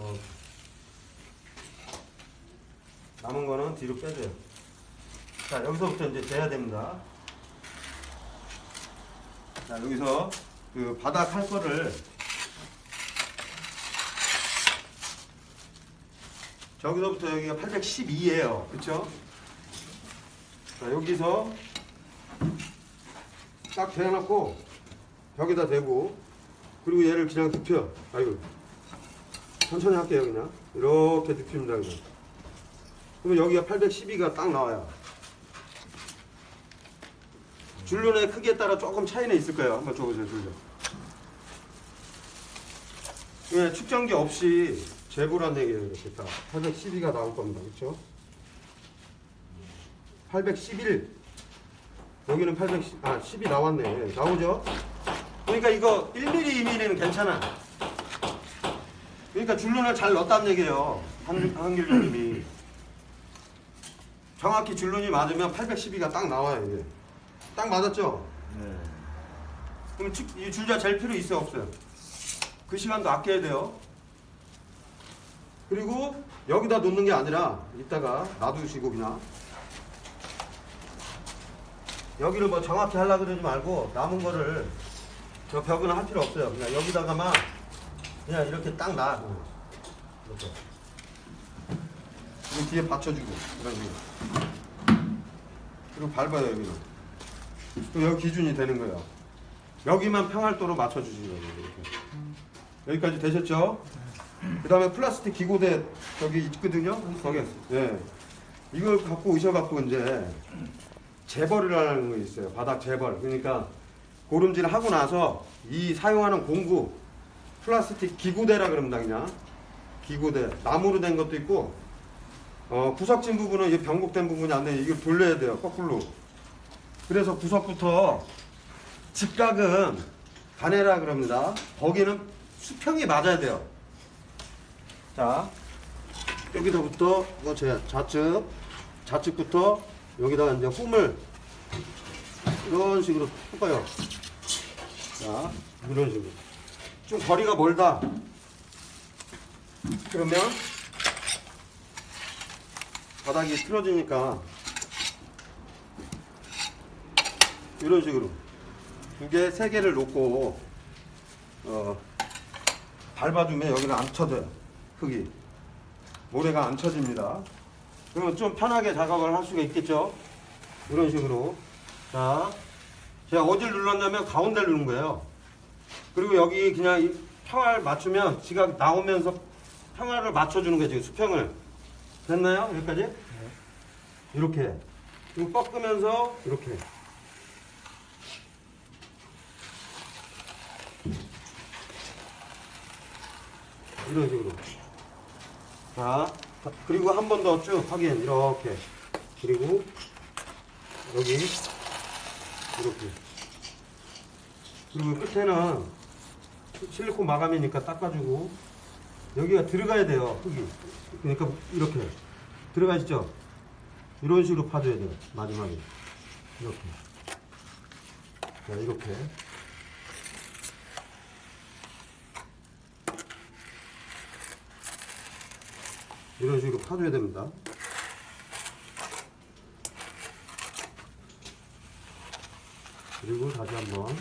이렇게. 남은 거는 뒤로 빼줘요. 자, 여기서부터 이제 재야 됩니다. 자, 여기서 그 바닥 할 거를 저기서부터 여기가 812예요. 그쵸? 자, 여기서 딱 대놓고 벽에다 대고 그리고 얘를 그냥 눕혀. 아이고. 천천히 할게요, 그냥. 이렇게 눕힙니다, 그냥. 그러면 여기가 812가 딱 나와요. 줄눈의 크기에 따라 조금 차이는 있을 거예요. 한번 줘보세요, 줄눈. 예, 측정기 없이 재고란 얘기예요, 이렇게 다. 812가 나올 겁니다. 그렇죠? 811. 여기는 810, 아, 10이 나왔네. 나오죠? 그러니까 이거 1mm, 2mm는 괜찮아. 그러니까 줄눈을 잘 넣었다는 얘기예요. 한, 한길님이. 정확히 줄눈이 맞으면 812가 딱 나와요, 이게. 딱 맞았죠? 네. 그럼 치- 이 줄자 잴 필요 있어요, 없어요? 그 시간도 아껴야 돼요. 그리고 여기다 놓는 게 아니라 이따가 놔두시고 그냥 여기를 뭐 정확히 하려고 그러지 말고 남은 거를 저 벽은 할 필요 없어요. 그냥 여기다가만 그냥 이렇게 딱 놔. 이렇게. 이 뒤에 받쳐주고 식으로. 그리고 밟아요 여기는. 또 여기 기준이 되는 거예요. 여기만 평활도로 맞춰주시는 거예요. 이렇게. 여기까지 되셨죠? 그 다음에 플라스틱 기고대 저기 있거든요. 거기. 예. 이걸 갖고 오셔갖고 이제 재벌이라는 거 있어요. 바닥 재벌. 그러니까 고름질 하고 나서 이 사용하는 공구 플라스틱 기고대라 그럽니다. 그냥 기고대. 나무로 된 것도 있고 어, 구석진 부분은 이 변곡된 부분이 안 돼. 이걸 돌려야 돼요. 거꾸로. 그래서 구석부터 직각은 가내라 그럽니다. 거기는 수평이 맞아야 돼요. 자, 여기서부터 이거 제 좌측, 좌측부터 여기다 이제 홈을 이런 식으로 묶어요. 자, 이런 식으로. 좀 거리가 멀다. 그러면 바닥이 틀어지니까 이런 식으로 두 개, 세 개를 놓고 어, 밟아주면 여기는 안 쳐져요. 흙이 모래가 안 쳐집니다. 그러면 좀 편하게 작업을 할 수가 있겠죠. 이런 식으로 자, 제가 어디를 눌렀냐면 가운데를 누른 거예요. 그리고 여기 그냥 이 평화를 맞추면 지가 나오면서 평화를 맞춰주는. 지금 수평을 됐나요? 여기까지? 이렇게 그리고 꺾으면서 이렇게 이런 식으로. 자, 그리고 한 번 더 쭉 확인, 이렇게. 그리고, 여기, 이렇게. 그리고 끝에는 실리콘 마감이니까 닦아주고, 여기가 들어가야 돼요, 흙이. 그러니까 이렇게. 들어가시죠? 이런 식으로 파줘야 돼요, 마지막에. 이렇게. 자, 이렇게. 이런 식으로 파줘야 됩니다. 그리고 다시 한번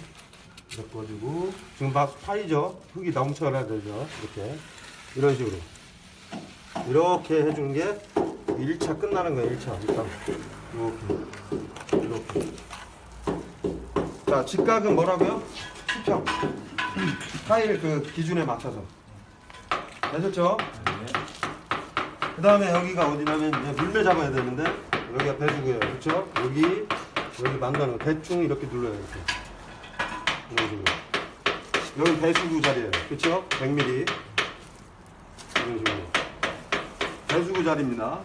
메꿔주고 지금 막 파이죠? 흙이 넘쳐나야 되죠? 이렇게. 이런 식으로. 이렇게 해주는 게 1차 끝나는 거예요 1차. 일단. 이렇게. 이렇게. 자 직각은 뭐라고요? 수평. 타일 그 기준에 맞춰서. 되셨죠? 그 다음에 여기가 어디냐면 이제 물매 잡아야 되는데 여기가 배수구예요. 그쵸? 여기 여기 만나는 거. 대충 이렇게 눌러요 이렇게 이런 식으로 여기 배수 구 자리예요 그쵸? 100mm 이런 식으로 배수 구 자리입니다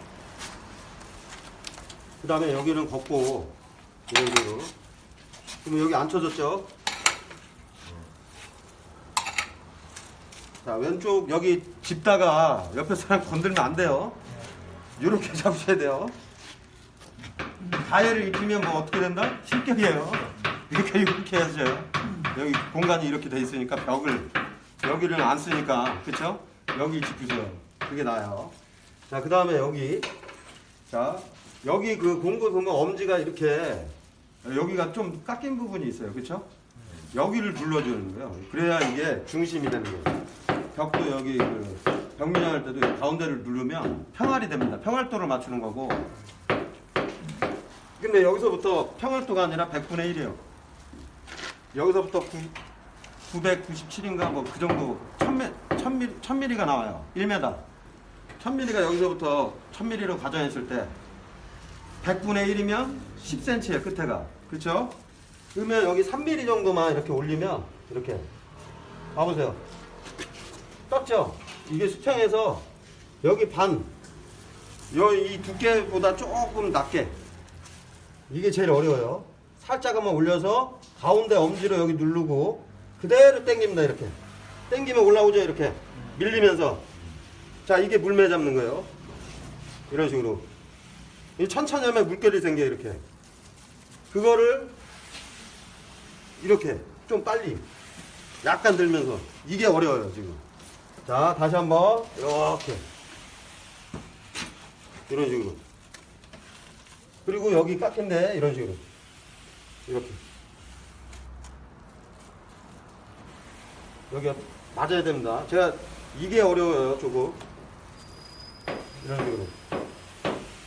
그 다음에 여기는 걷고 이런 식으로 그러면 여기 안 쳐졌죠? 자 왼쪽 여기 짚다가 옆에 사람 건들면 안 돼요. 이렇게 잡으셔야 돼요. 가해를 입히면 뭐 어떻게 된다? 실격이에요. 이렇게 이렇게 하셔요. 여기 공간이 이렇게 돼 있으니까 벽을 여기를 안 쓰니까 그렇죠? 여기 짚으세요. 그게 나아요. 자, 그 다음에 여기. 자, 여기 그 공구 보면 엄지가 이렇게 여기가 좀 깎인 부분이 있어요. 그렇죠? 여기를 눌러주는 거예요. 그래야 이게 중심이 되는 거예요. 벽도 여기 그 벽면할 때도 이 가운데를 누르면 평활이 됩니다. 평활도를 맞추는 거고. 근데 여기서부터 평활도가 아니라 100분의 1이에요. 여기서부터 9, 997인가 뭐 그 정도 1000mm, 1000mm, 1000mm가 나와요. 1m. 1000mm가 여기서부터 1000mm로 가정했을 때 100분의 1이면 10cm의 끝에가. 그렇죠? 그러면 여기 3mm 정도만 이렇게 올리면 이렇게 봐보세요. 떴죠? 이게 수평에서 여기 반, 여이 두께보다 조금 낮게 이게 제일 어려워요. 살짝만 올려서 가운데 엄지로 여기 누르고 그대로 당깁니다 이렇게. 당기면 올라오죠 이렇게 밀리면서 자 이게 물매 잡는 거예요. 이런 식으로 이 천천히 하면 물결이 생겨 이렇게. 그거를 이렇게 좀 빨리 약간 들면서 이게 어려워요 지금. 자 다시 한번 이렇게 이런 식으로. 그리고 여기 깎인데 이런 식으로 이렇게. 여기가 맞아야 됩니다. 제가 이게 어려워요 조금. 이런 식으로.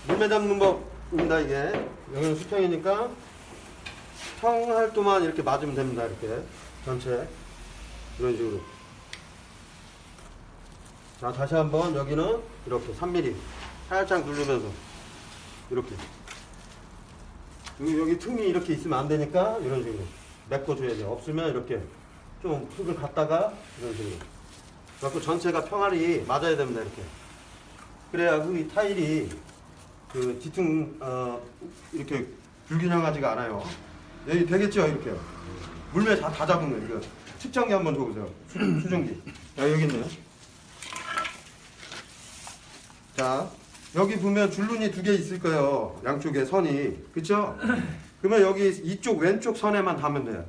물매 잡는 법입니다 이게. 여기는 수평이니까 평활도만 이렇게 맞으면 됩니다 이렇게. 전체. 이런 식으로. 자 다시 한번 여기는 이렇게 3mm 살짝 누르면서 이렇게 여기, 틈이 이렇게 있으면 안 되니까 이런 식으로 메꿔줘야 돼요. 없으면 이렇게 좀 흙을 갖다가 이런 식으로. 그래서 전체가 평활이 맞아야 됩니다. 이렇게. 그래야 그 타일이 그 뒤퉁 어 이렇게 불균형하지가 않아요. 여기 되겠죠 이렇게. 물매 다, 다 잡은 거예요. 이거 측정기 한번 줘보세요. 수, 수증기. 야 여기 있네요. 자 여기 보면 줄눈이 두 개 있을 거예요. 양쪽에 선이. 그쵸? 그러면 여기 이쪽 왼쪽 선에만 닿으면 돼요.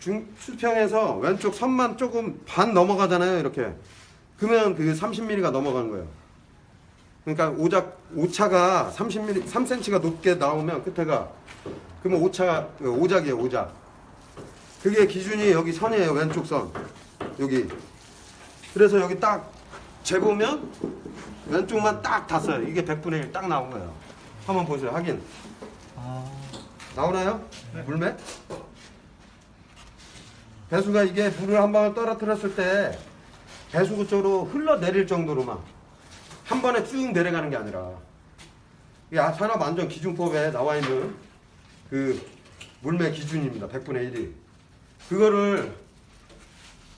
중, 수평에서 왼쪽 선만 조금 반 넘어가잖아요. 이렇게. 그러면 그 30mm가 넘어가는 거예요. 그러니까 오작, 오차가 30mm, 3cm가 높게 나오면 끝에가. 그러면 오차, 오작이에요. 오작. 그게 기준이 여기 선이에요. 왼쪽 선. 여기. 그래서 여기 딱 재보면 왼쪽만 딱 닿았어요. 이게 100분의 1 딱 나온 거예요. 한번 보세요. 확인. 나오나요? 물매? 배수가 이게 물을 한 방울 떨어뜨렸을 때 배수 그쪽으로 흘러내릴 정도로만 한 번에 쭉 내려가는 게 아니라 이게 산업 안전 기준법에 나와 있는 그 물매 기준입니다. 100분의 1이. 그거를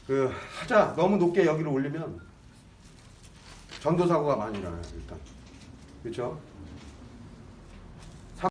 그 하자 너무 높게 여기로 올리면 전도 사고가 많이 나요 일단. 그렇죠